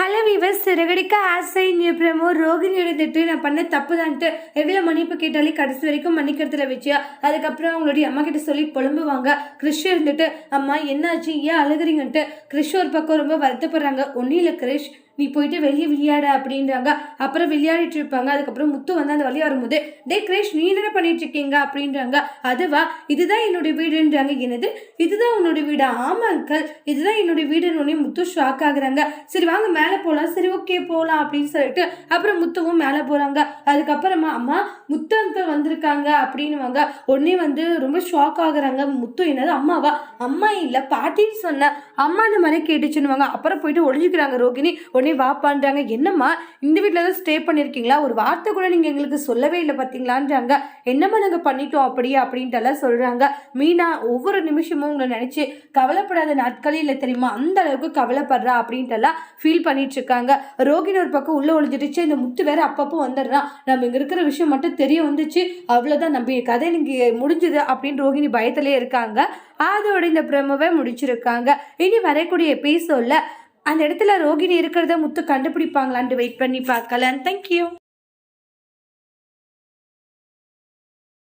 Hello viewers Siragadikka ஆசை நியப்புறமோ ரோகிணி இருந்துட்டு நான் பண்ண தப்பு தான்ட்டு எவ்வளோ மன்னிப்பு கேட்டாலே கடைசி வரைக்கும் மன்னிக்கிறதுல வச்சு அதுக்கப்புறம் அவங்களுடைய அம்மா கிட்ட சொல்லி புலம்புவாங்க. கிறிஷ் இருந்துட்டு அம்மா என்னாச்சு? ஏன் அழுகுறீங்கன்ட்டு? கிறிஷ் ஒரு பக்கம் ரொம்ப வருத்தப்படுறாங்க. ஒன்றும் இல்லை கிறிஷ் நீ போயிட்டு வெளியே விளையாட அப்படின்றாங்க. அப்புறம் விளையாடிட்டு இருப்பாங்க. அதுக்கப்புறம் முத்து வந்து அந்த வழியாக வரும்போது டே கிரேஷ் நீ என்ன பண்ணிட்டு இருக்கீங்க? அப்படின்றாங்க. அதுவா? இதுதான் என்னுடைய வீடுன்றாங்க. என்னது? இதுதான் உன்னோட வீடா. ஆமா அங்கிள் இதுதான் என்னுடைய வீடுன்னு உடனே முத்து ஷாக் ஆகுறாங்க. சரி வாங்க மேலே போகலாம் சரி ஓகே போகலாம் அப்படின்னு சொல்லிட்டு அப்புறம் முத்துவும் மேலே போகிறாங்க அதுக்கப்புறமா அம்மா முத்து அங்கிள் வந்திருக்காங்க. அப்படின்னுவாங்க. உடனே வந்து ரொம்ப ஷாக் ஆகுறாங்க. முத்து என்னது அம்மாவா? அம்மா இல்லை பாட்டின்னு சொன்னேன். அம்மா இந்த மாதிரி கேட்டுச்சுன்னுவாங்க. அப்புறம் போயிட்டு ஒளிஞ்சுக்கிறாங்க ரோகிணி. உடனே வாப்பான்றாங்க என்னம்மா இந்த வீட்டில் தான் ஸ்டே பண்ணியிருக்கீங்களா ஒரு வார்த்தை கூட நீங்கள் எங்களுக்கு சொல்லவே இல்லை பார்த்தீங்களான்றாங்க. என்னம்மா நாங்கள் பண்ணிட்டோம் அப்படியே அப்படின்ட்டு எல்லாம் சொல்கிறாங்க மீனா ஒவ்வொரு நிமிஷமும் உங்களை நினச்சி கவலைப்படாத நாட்களே இல்லை தெரியுமா? அந்த அளவுக்கு கவலைப்படுறா அப்படின்ட்டு எல்லாம் ஃபீல் பண்ணிட்டு இருக்காங்க. ரோகிணி ஒரு பக்கம் உள்ளே ஒழிஞ்சிடுச்சு இந்த முத்து வேற அப்பப்போ வந்துடுறான். நம்ம இங்கே இருக்கிற விஷயம் மட்டும் தெரிய வந்துச்சு. அவ்வளோதான் நம்ம கதை இன்னைக்கு முடிஞ்சுது அப்படின்னு ரோகிணி பயத்திலே இருக்காங்க. அதோட இந்த பிரமவை முடிச்சிருக்காங்க. இனி வரக்கூடிய எபிசோடில் அந்த இடத்துல ரோகிணி இருக்கிறத முத்து கண்டுபிடிப்பாங்களான்ட்டு வெயிட் பண்ணி பார்க்கலாம் தேங்க்யூ